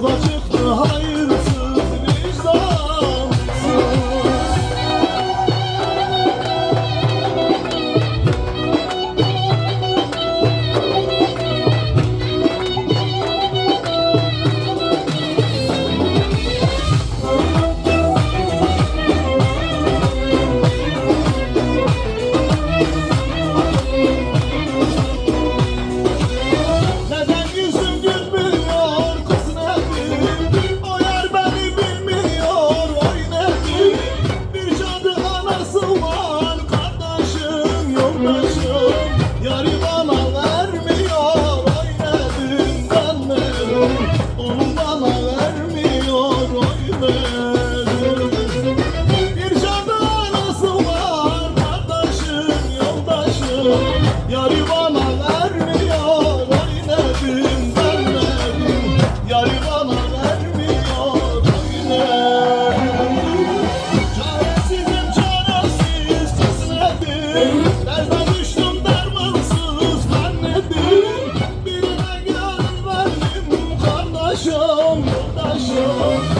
Baba Yarı bana vermiyor Ay nedim ben nedim Yarı vermiyor Ay Çaresizim çaresiz Çesnedim Derde düştüm dermansız Ben nedim Birine gel verdim Kardeşim, kardeşim